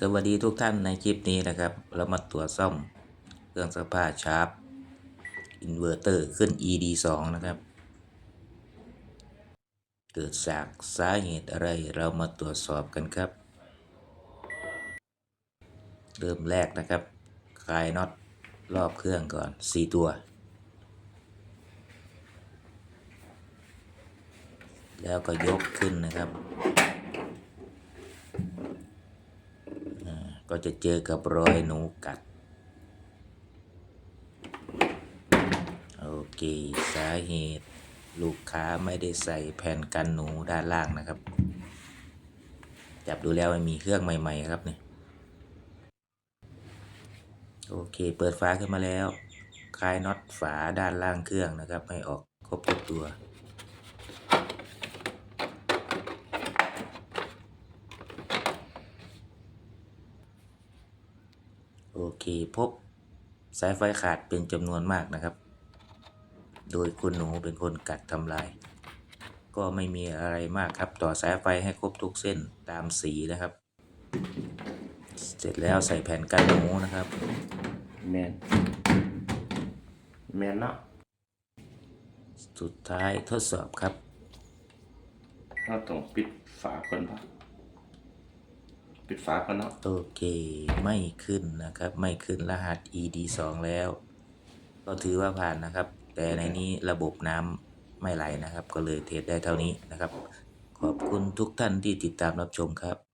สวัสดีทุกท่านในคลิปนี้นะครับ เรามาตรวจซ่อมเครื่องซักผ้าชาร์ปอินเวอร์เตอร์ขึ้น ED 2 นะครับ เกิดจากสาเหตุอะไรเรามาตรวจสอบกันครับ เริ่มแรกนะครับคลายน็อตรอบเครื่องก่อน 4 ตัว แล้วก็ยกขึ้นนะครับ ก็จะเจอกับรอยหนูกัด โอเค สาเหตุ ลูกค้าไม่ได้ใส่แผ่นกันหนูด้านล่างนะครับ จับดูแล้วมันมีเครื่องใหม่ ๆ ครับเนี่ยโอเค เปิดฝาขึ้นมาแล้วคลายน็อตฝาด้านล่างเครื่องนะครับ ให้ออกครบทุกตัว โอเคพบสายไฟขาดเป็นจำนวนมากนะครับ โดยคุณหนูเป็นคนกัดทำลาย ก็ไม่มีอะไรมากครับ ต่อสายไฟให้ครบทุกเส้นตามสีนะครับ เสร็จแล้วใส่แผ่นกันหนูนะครับแมนแมนเนาะสุดท้ายทดสอบครับเราต้องปิดฝาก่อนปะ ปิดฝาก่อนเนาะโอเค ไม่ขึ้นนะครับ ไม่ขึ้นรหัส ED 2แล้ว ก็ถือว่าผ่านนะครับ แต่ในนี้ระบบน้ำไม่ไหลนะครับ ก็เลยเทสได้เท่านี้นะครับ ขอบคุณทุกท่านที่ติดตามรับชมครับ